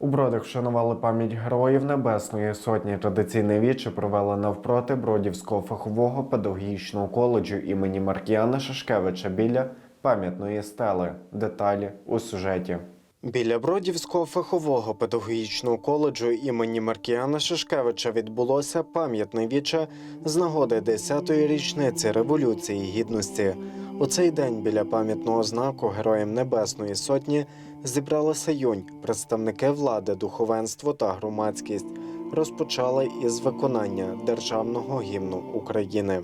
У Бродах вшанували пам'ять героїв Небесної Сотні. Традиційне віче провели навпроти Бродівського фахового педагогічного коледжу імені Маркіяна Шашкевича біля пам'ятної стели. Деталі у сюжеті. Біля Бродівського фахового педагогічного коледжу імені Маркіяна Шишкевича відбулося пам'ятне віче з нагоди 10-ї річниці Революції Гідності. У цей день біля пам'ятного знаку Героям Небесної Сотні зібралися юнь, представники влади, духовенство та громадськість. Розпочали із виконання державного гімну України.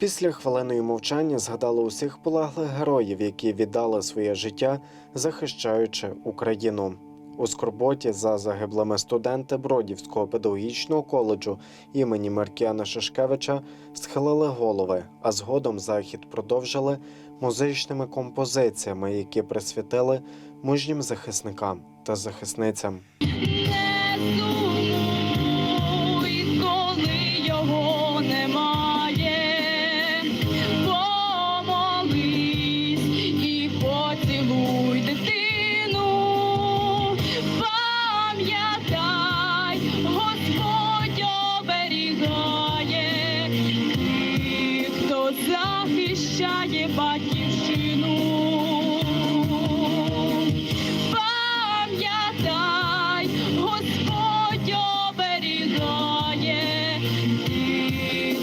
Опісля хвилиної мовчання згадали усіх полеглих героїв, які віддали своє життя, захищаючи Україну. У скорботі за загиблими студенти Бродівського педагогічного коледжу імені Маркіяна Шишкевича схилили голови, а згодом захід продовжили музичними композиціями, які присвятили мужнім захисникам та захисницям. Пам'ятай, Господь оберігає хто захищає батьківщину. Пам'ятай, Господь оберігає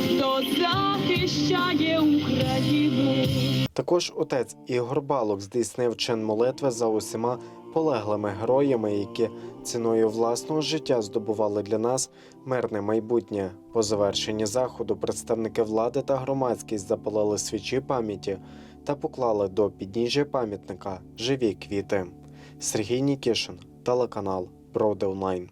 хто захищає Україну. Також отець Ігор Балок здійснив чин молитви за усіма полеглими героями, які ціною власного життя здобували для нас мирне майбутнє. По завершенні заходу представники влади та громадськість запалили свічі пам'яті та поклали до підніжжя пам'ятника живі квіти. Сергій Нікішин, телеканал Броди Онлайн.